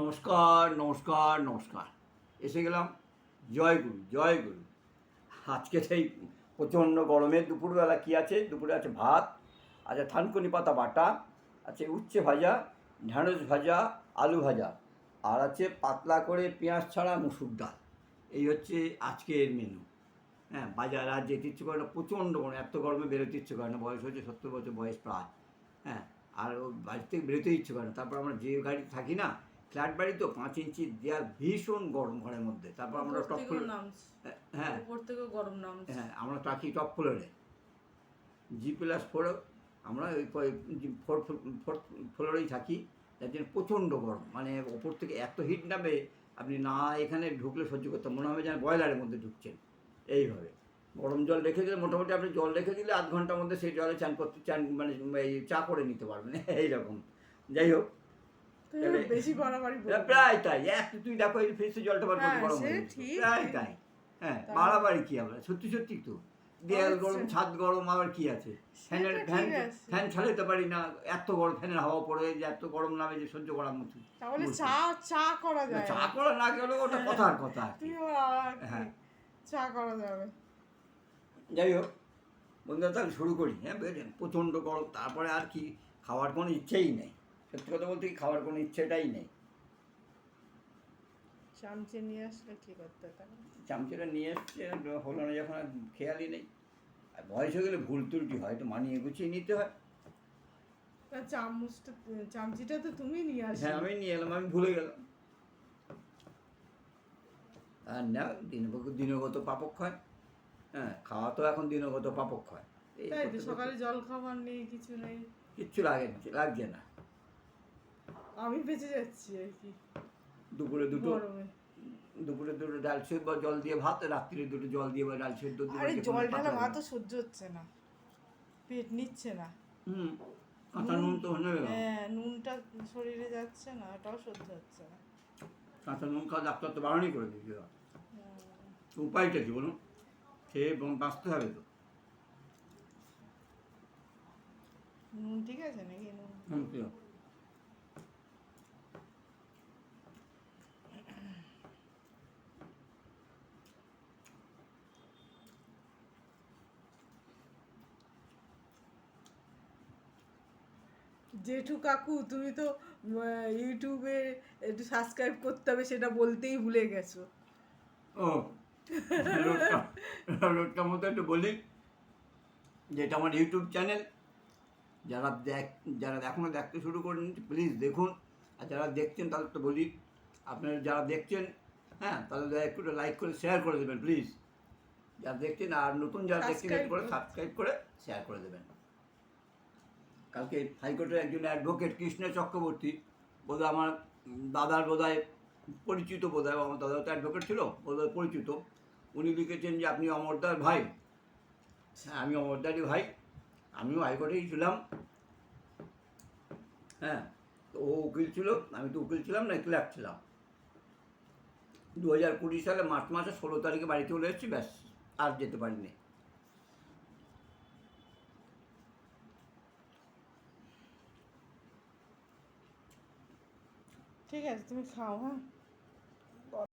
নমস্কার নমস্কার নমস্কার। এসে গেলাম। জয়গুরু জয়গুরু আজকে সেই প্রচণ্ড গরমে দুপুরবেলা কী আছে? দুপুরে আছে ভাত, আছে থানকুনি পাতা বাটা, আছে উচ্ছে ভাজা, ঢ্যাঁড়স ভাজা, আলু ভাজা, আর আছে পাতলা করে পেঁয়াজ ছাড়া মুসুর ডাল। এই হচ্ছে আজকের মেনু হ্যাঁ বাজার আর যেতে ইচ্ছে করে না, প্রচণ্ড গরম, এত গরমে বেরোতে ইচ্ছে করে না, বয়স হচ্ছে সত্তর বছর বয়স প্রায়। হ্যাঁ আর বাড়ি থেকে বেরোতে ইচ্ছে করে না, তারপর আমরা যে গাড়ি থাকি না ফ্ল্যাট বাড়ি তো পাঁচ ইঞ্চি দেওয়ার ভীষণ গরম ঘরের মধ্যে। তারপর আমরা টপ ফ্লোর নামছে। হ্যাঁ উপর থেকেও গরম নামছে। হ্যাঁ আমরা থাকি টপ ফ্লোরে। জি প্লাস ফোর আমরা ওই ফোর ফোর্থ ফ্লোরেই থাকি। যার জন্য প্রচণ্ড গরম। মানে ওপর থেকে এত হিট নামে আপনি না এখানে ঢুকলে সহ্য করতে মনে হবে যেন বয়লারের মধ্যে ঢুকছেন। এইভাবে। গরম জল রেখে দিলে মোটামুটি আপনি জল রেখে দিলে আধ ঘণ্টার মধ্যে সেই জলে চান করতে চান মানে এই চা করে নিতে পারবেন। এইরকম। যাই হোক। বেশি বাড়াবাড়ি। প্রায় তাই। এক তুই দেখো এই ফ্রিজে জলটা বার করতে সে হয়ে প্রায় তাই। হ্যাঁ বাড়াবাড়ি কি আমরা সত্যি সত্যি তো। দেয়াল। গরম ছাদ গরম আবার কি আছে? ফ্যানের ফ্যান ফ্যান চালাতে পারি না এত গরম ফ্যানের হাওয়া পড়ে যে এত গরম নামে যে সহ্য করার মতো তাহলে চা চা করা যায়। চা করা না গেলেও ওটা কথার কথা হ্যাঁ। চা করা যাবে। যাই হোক বন্ধুরা তাহলে শুরু করি। হ্যাঁ প্রচণ্ড গরম তারপরে আর কি খাওয়ার কোনো ইচ্ছেই নেই। সত্যি কথা বলতে কি খাওয়ার কোনো ইচ্ছেটাই নেই। চামচে নিয়ে আসলে কি করতে চামচটা নিয়ে এসছে হলো না যখন আর খেয়ালই নেই। আর বয়স হয়ে গেলে ভুল ত্রুটি হয় তো মানিয়ে গুছিয়ে নিতে হয়। চামচটা চামচিটা তো তুমি নিয়ে আসলে। হ্যাঁ আমি নিয়ে এলাম আমি ভুলে গেলাম। আর না দিন দিনগত পাপক্ষয় হ্যাঁ। খাওয়া তো এখন দিনগত পাপক্ষয় এই তাই তো সকালে জল খাবার নেই কিছু নেই। কিচ্ছু লাগে লাগছে না। আমি বেঁচে যাচ্ছি আর কি। দুপুরে দুটো দুপুরে দুটো ডাল সেদ্ধ বা জল দিয়ে ভাত রাত্রিরে দুটো জল দিয়ে বা ডাল সেদ্ধ দিয়ে আরে জল ঢালা পাতলা ভাতও সহ্য হচ্ছে না। পেট নিচ্ছে না। হুম কাঁচা নুন তো নেবে হ্যাঁ নুনটা শরীরে যাচ্ছে না ওটাও সহ্য হচ্ছে না। কাঁচা নুন খাওয়া ডাক্তার তো বারণই করে উপায়টা কি বলুন? খেয়ে এবং বাঁচতে হবে তো। নুন ঠিক আছে নাকি? নুন হুম, কি? জেঠু কাকু তুমি তো ইউটিউবে একটু সাবস্ক্রাইব করতে হবে সেটা বলতেই ভুলে গেছো। ও রোডটার মতো একটু বলি যেটা আমার ইউটিউব চ্যানেল যারা দেখ যারা এখনও দেখতে শুরু করেন প্লিজ দেখুন আর যারা দেখছেন তাদের তো বলি আপনারা যারা দেখছেন হ্যাঁ তাদের দয়া একটু লাইক করে শেয়ার করে দেবেন প্লিজ যারা দেখছেন আর নতুন যারা দেখছেন করে সাবস্ক্রাইব করে শেয়ার করে দেবেন। কালকে হাইকোর্টের একজন অ্যাডভোকেট কৃষ্ণ চক্রবর্তী বোধহয় আমার দাদার বোধহয় পরিচিত বোধ হয়, আমার দাদা তো অ্যাডভোকেট ছিল বোধহয় পরিচিত। উনি লিখেছেন যে, আপনি অমরদার ভাই। হ্যাঁ আমি অমরদারই ভাই, আমিও হাইকোর্টেই ছিলাম। হ্যাঁ তো ও উকিল ছিল, আমি তো উকিল ছিলাম না, ক্লার্ক ছিলাম। দু হাজার কুড়ি সালে মার্চ মাসে ষোলো তারিখে বাড়িতে চলে এসেছি, ব্যাস, আর যেতে পারিনি। ঠিক আছে তুমি খাও হ্যাঁ?